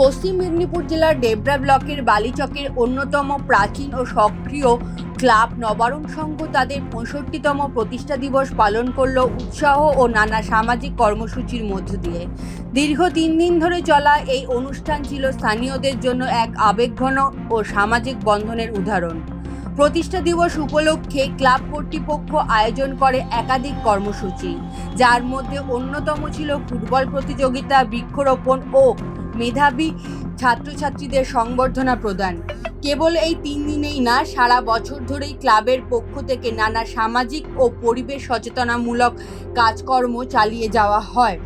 পশ্চিম মেদিনীপুর জেলার ডেবরা ব্লকের বালিচকের অন্যতম প্রাচীন ও সক্রিয় ক্লাব নবারুণ সংঘ তাদের পঁয়ষট্টিতম প্রতিষ্ঠা দিবস পালন করল উৎসাহ ও নানা সামাজিক কর্মসূচির মধ্য দিয়ে। দীর্ঘ তিন দিন ধরে চলা এই অনুষ্ঠান ছিল স্থানীয়দের জন্য এক আবেগঘন ও সামাজিক বন্ধনের উদাহরণ। প্রতিষ্ঠা দিবস উপলক্ষে ক্লাব কর্তৃপক্ষ আয়োজন করে একাধিক কর্মসূচি, যার মধ্যে অন্যতম ছিল ফুটবল প্রতিযোগিতা, বৃক্ষরোপণ ও মেধাবী ছাত্রছাত্রীদের সংবর্ধনা প্রদান। কেবল এই তিন দিনেই না, সারা বছর ধরেই ক্লাবের পক্ষ থেকে নানা সামাজিক ও পরিবেশ সচেতনামূলক কাজকর্ম চালিয়ে যাওয়া হয়।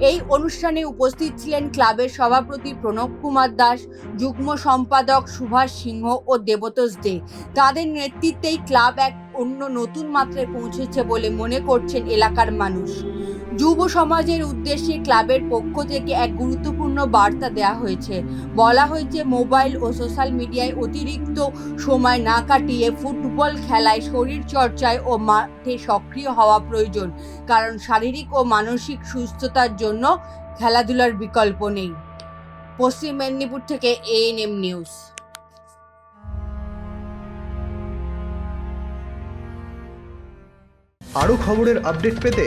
এই অনুষ্ঠানে উপস্থিত ছিলেন ক্লাবের সভাপতি প্রণব কুমার দাস, যুগ্ম সম্পাদক সুভাষ সিংহ ও দেবতোষ দে। তাদের নেতৃত্বেই ক্লাব এক অন্য নতুন মাত্রায় পৌঁছেছে বলে মনে করছেন এলাকার মানুষ। যুব সমাজের উদ্দেশ্যে ক্লাবের পক্ষ থেকে এক গুরুত্বপূর্ণ বার্তা দেওয়া হয়েছে। বলা হয়েছে, মোবাইল ও সোশ্যাল মিডিয়ায় অতিরিক্ত সময় না কাটিয়ে ফুটবল খেলায় শরীর চর্চায় ও মাঠে সক্রিয় হওয়া প্রয়োজন, কারণ শারীরিক ও মানসিক সুস্থতার জন্য খেলাধুলার বিকল্প নেই। পশ্চিম মেদিনীপুর থেকে এএনএম নিউজ আরও খবরের আপডেট পেতে